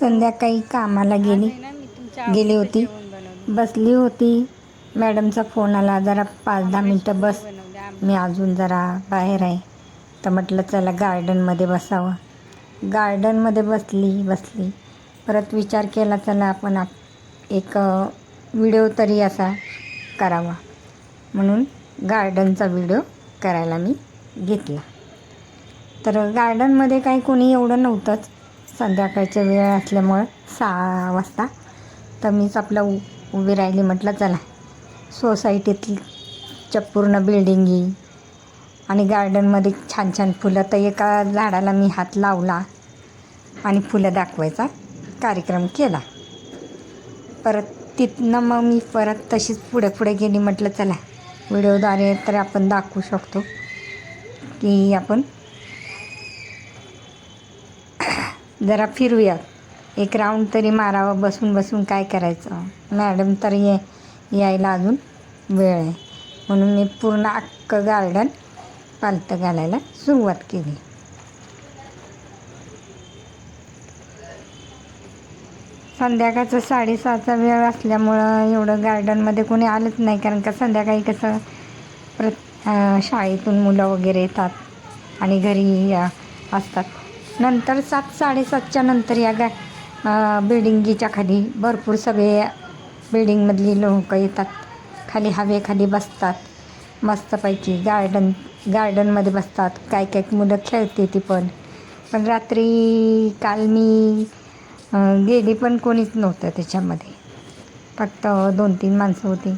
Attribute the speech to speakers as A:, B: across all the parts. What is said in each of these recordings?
A: संध्याकाळी कामाला गेली. गेली होती. बसली होती. मॅडमचा फोन आला जरा पाच दहा मिनटं बस. मी अजून जरा बाहेर आहे. तर म्हटलं चला गार्डनमध्ये बसावं. गार्डनमध्ये बसली बसली. परत विचार केला चला आपण आप एक व्हिडिओ तरी असा करावा. म्हणून गार्डनचा व्हिडिओ करायला मी घेतला. तर गार्डनमध्ये काही कोणी एवढं नव्हतंच. संध्याकाळच्या वेळ असल्यामुळं सहा वाजता. तर मीच आपलं उ उभी राहिली म्हटलं चला सोसायटीतच्या पूर्ण बिल्डिंगी आणि गार्डनमध्ये छान छान फुलं. तर एका झाडाला मी हात लावला आणि फुलं दाखवायचा कार्यक्रम केला. परत तिथनं मग मी परत तशीच पुढे पुढे गेली म्हटलं चला व्हिडिओद्वारे तर आपण दाखवू शकतो की आपण जरा फिरूया. एक राऊंड तरी मारावं बसून बसून काय करायचं? मॅडम तर ये यायला अजून वेळ आहे. म्हणून मी पूर्ण अख्खं गार्डन पालतं घालायला सुरुवात केली. संध्याकाळचं साडेसहाचा वेळ असल्यामुळं एवढं गार्डनमध्ये कोणी आलंच नाही. कारण का संध्याकाळी कसं प्र शाळेतून मुलं वगैरे येतात आणि घरी असतात. नंतर सात साडेसातच्या नंतर या गा बिल्डिंगीच्या खाली भरपूर सगळे बिल्डिंगमधली लोक येतात. खाली हवेखाली बसतात. मस्तपैकी गार्डन गार्डनमध्ये बसतात. काय काय मुलं खेळते ती पण. पण रात्री काल मी गेली पण कोणीच नव्हतं त्याच्यामध्ये. फक्त दोन तीन माणसं होती.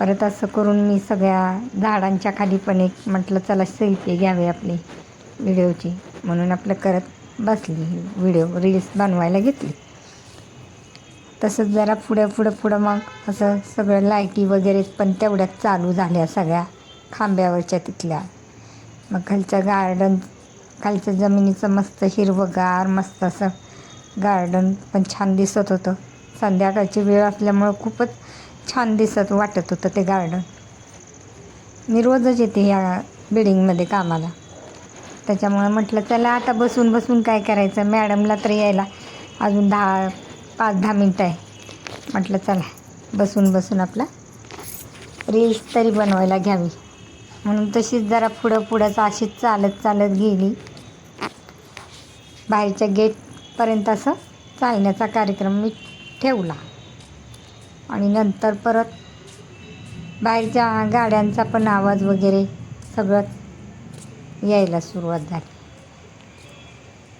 A: परत असं करून मी सगळ्या झाडांच्या खाली पण एक म्हटलं चला सेल्फी घ्यावी आपली व्हिडिओची म्हणून आपलं करत बसली व्हिडिओ रील्स बनवायला घेतली. तसंच जरा पुढे पुढं पुढं मग असं सगळं लाईटी वगैरे पण तेवढ्याच चालू झाल्या सगळ्या खांब्यावरच्या तिथल्या. मग खालचं गार्डन खालच्या जमिनीचं मस्त हिरवंगार मस्त असं गार्डन पण छान दिसत होतं. संध्याकाळची वेळ असल्यामुळं खूपच छान दिसत वाटत होतं ते गार्डन मी रोजच येते या बिल्डिंगमध्ये कामाला. त्याच्यामुळं म्हटलं चला आता बसून बसून काय करायचं? मॅडमला तर यायला अजून दहा पाच दहा मिनटं आहे. म्हटलं चला बसून बसून आपला रील्स तरी बनवायला घ्यावी. म्हणून तशीच जरा पुढं पुढंच अशीच चालत चालत गेली. बाहेरच्या गेटपर्यंत असं चालण्याचा कार्यक्रम मी ठेवला. आणि नंतर परत बाहेरच्या गाड्यांचा पण आवाज वगैरे सगळं यायला सुरुवात झाली.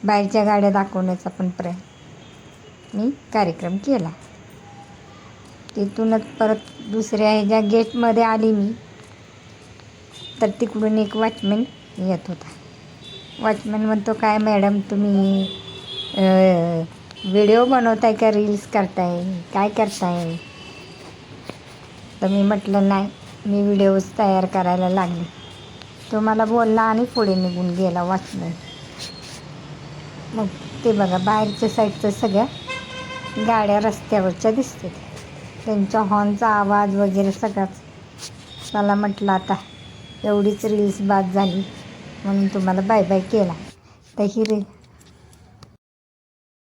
A: बाहेरच्या गाड्या दाखवण्याचा पण प्र मी कार्यक्रम केला. तिथूनच परत दुसऱ्या ह्याच्या गेटमध्ये आली मी. तर तिकडून एक वॉचमॅन येत होता. वॉचमॅन म्हणतो काय मॅडम तुम्ही व्हिडिओ बनवताय का रील्स करताय? काय करताय? तर मी म्हटलं नाही मी व्हिडिओज तयार करायला लागले. तो मला बोलला आणि पुढे निघून गेला वाचलं मग ते बघा बाहेरच्या साईडच्या सगळ्या गाड्या रस्त्यावरच्या दिसतात. त्यांच्या हॉर्नचा आवाज वगैरे सगळाच. मला म्हटलं आता एवढीच रील्स बाद झाली म्हणून तुम्हाला बाय बाय केला. तर ही रील